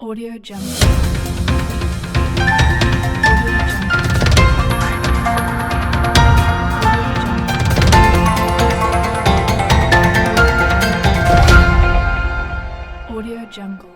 Audio Jungle. Audio Jungle. Audio Jungle.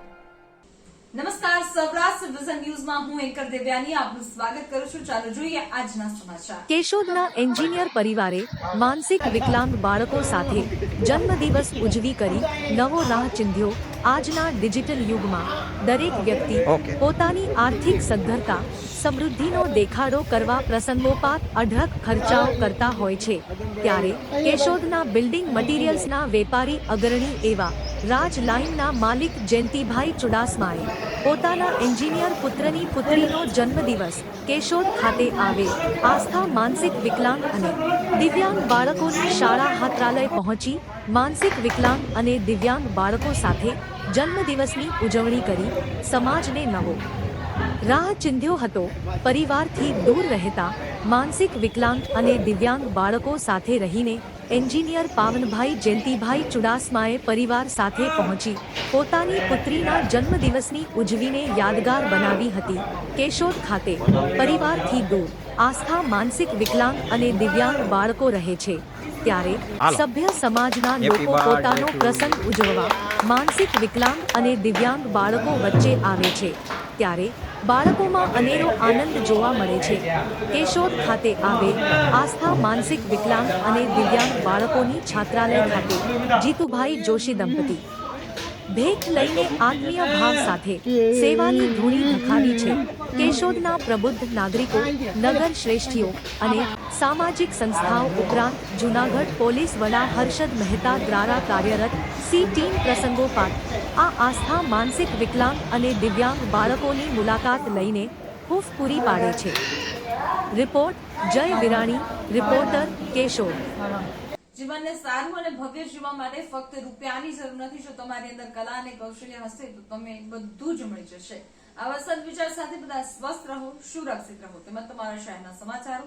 નમસ્કાર Saurashtra vision ન્યૂઝમાં હું એન્કર દેવ્યાની આપનું સ્વાગત કરું છું ચાલો જોઈએ આજના સમાચાર કેશોદના એન્જિનિયર પરિવારે માનસિક વિકલાંગ બાળકો સાથે જન્મદિવસ ઉજવી કરી નવો રાહ ચિંધ્યો આજના ડિજિટલ યુગમાં દરેક વ્યક્તિ પોતાની આર્થિક સદ્ધરતા સમૃદ્ધિનો દેખાડો કરવા પ્રસંગોપાત અઢળક ખર્ચાઓ કરતા હોય છે. ત્યારે કેશોદના બિલ્ડિંગ મટીરિયલ્સના વેપારી અગ્રણી એવા રાજ લાઇનના માલિક જયંતિભાઈ ચુડાસમાએ પોતાના એન્જિનિયર પુત્રની પુત્રીનો જન્મદિવસ કેશોદ ખાતે આવે આસ્થા માનસિક વિકલાંગ અને દિવ્યાંગ બાળકોની શાળા હાત્રાલય પહોંચી માનસિક વિકલાંગ અને દિવ્યાંગ બાળકો સાથે જન્મદિવસની ઉજવણી કરી સમાજને નવો. રાહ ચિંધ્યો હતો પરિવારથી દૂર રહેતા માનસિક વિકલાંગ અને દિવ્યાંગ બાળકો સાથે રહીને એન્જિનિયર પાવનભાઈ જયંતિભાઈ ચુડાસમાએ પરિવાર સાથે પહોંચી પોતાની પુત્રીના જન્મદિવસની ઉજવીને યાદગાર બનાવી હતી કેશોદ ખાતે. પરિવારથી દૂર આસ્થા માનસિક વિકલાંગ અને દિવ્યાંગ બાળકો રહે છે. ત્યારે સભ્ય સમાજના લોકો પોતાનો પ્રસંગ ઉજવવા માનસિક વિકલાંગ અને દિવ્યાંગ બાળકો વચ્ચે આવે છે. ત્યારે બાળકોમાં અનેરો આનંદ જોવા મળે છે. કેશોદ ખાતે આવે આસ્થા માનસિક વિકલાંગ અને દિવ્યાંગ બાળકોની છાત્રાલય ખાતે જીતુભાઈ જોશી દંપતી. ભેટ લઈને આત્મીય ભાવ સાથે સેવાની ધૂણી ધખાવી છે. કેશોદના પ્રબુદ્ધ નાગરિકો નગર શ્રેષ્ઠીઓ અને સામાજિક સંસ્થાઓ ઉપરાંત જૂનાગઢ પોલીસ વડા હર્ષદ મહેતા દ્વારા કાર્યરત સી ટીમ પ્રસંગોપાત આ આસ્થા માનસિક વિકલાંગ અને દિવ્યાંગ બાળકોની મુલાકાત લઈને હૂફ પૂરી પાડે છે. રિપોર્ટ જય વિરાણી, રિપોર્ટર કેશોર જીવનને સારું અને ભવ્ય જીવવા માટે ફક્ત રૂપિયાની જરૂર નથી, જો તમારી અંદર કલા અને કૌશલ્ય હશે, તો તમે બધું જ મળી જશે. આવા સદવિચાર સાથે બધા સ્વસ્થ રહો, સુરક્ષિત રહો. તેમજ તમારા શહેરના સમાચારો